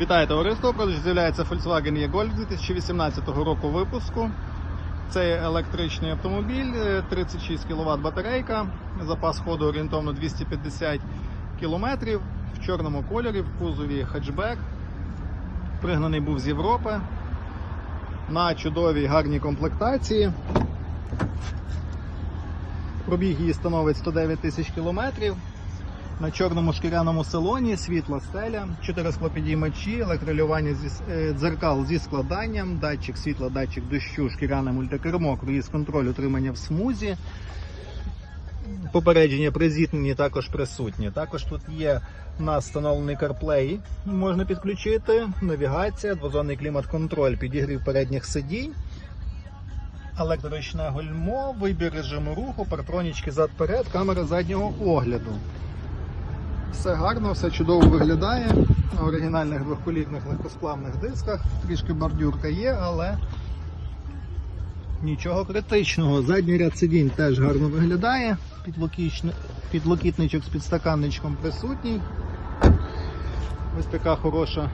Вітаю товариство! Продаж з'являється Volkswagen E-Golf 2018 року випуску. Це електричний автомобіль, е, 36 кВт батарейка, запас ходу орієнтовно 250 км, в чорному кольорі, в кузові хетчбек. Пригнаний був з Європи на чудовій гарній комплектації. Пробіг її становить 109 тисяч кілометрів. На чорному шкіряному салоні, світла стеля, 4 склопідіймачі, електролювання зі е, дзеркал зі складанням, датчик світла, датчик дощу, шкіряне мультикермо, круїз контроль, утримання в смузі. Попередження при зіткненні також присутні. Також тут є у нас CarPlay, можна підключити, навігація, двозонний клімат-контроль, підігрів передніх сидінь. Електричне гальмо, вибір режиму руху, партронічки зад-перед, камера заднього огляду. Все гарно, все чудово виглядає. На оригінальних двохколітних легкосплавних дисках. Трішки бордюрка є, але нічого критичного. Задній ряд сидінь теж гарно виглядає. Підлокітничок з підстаканничком присутній. Ось така хороша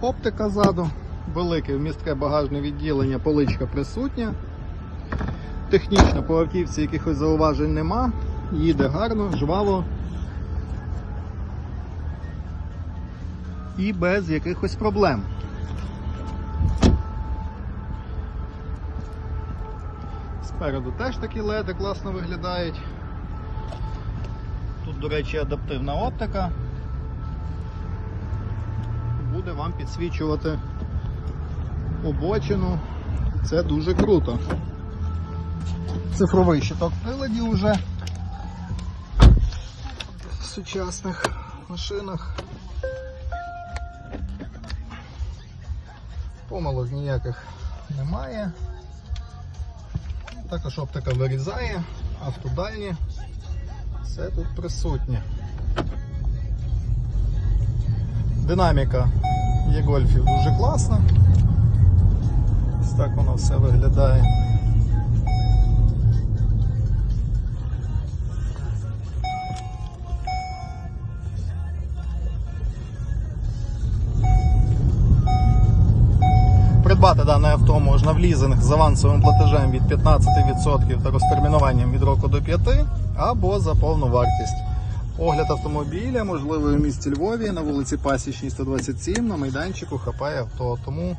оптика ззаду. Велике вмістке багажне відділення, поличка присутня. Технічно по автівці якихось зауважень нема. Їде гарно, жваво. І без якихось проблем. Спереду теж такі леди класно виглядають. Тут, до речі, адаптивна оптика. Буде вам підсвічувати обочину. Це дуже круто. Цифровий щиток приладів уже в сучасних машинах. Помилок ніяких немає. Також оптика вирізає, автодальні. Все тут присутнє. Динаміка є гольфів дуже класна. Ось так воно все виглядає. Придбати дане авто можна в лізинг з авансовим платежем від 15% та розтермінуванням від року до 5 або за повну вартість. Огляд автомобіля можливий у місті Львові на вулиці Пасічній 127 на майданчику хапає авто. Тому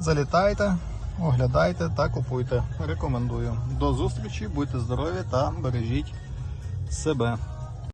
залітайте, оглядайте та купуйте. Рекомендую. До зустрічі, будьте здорові та бережіть себе.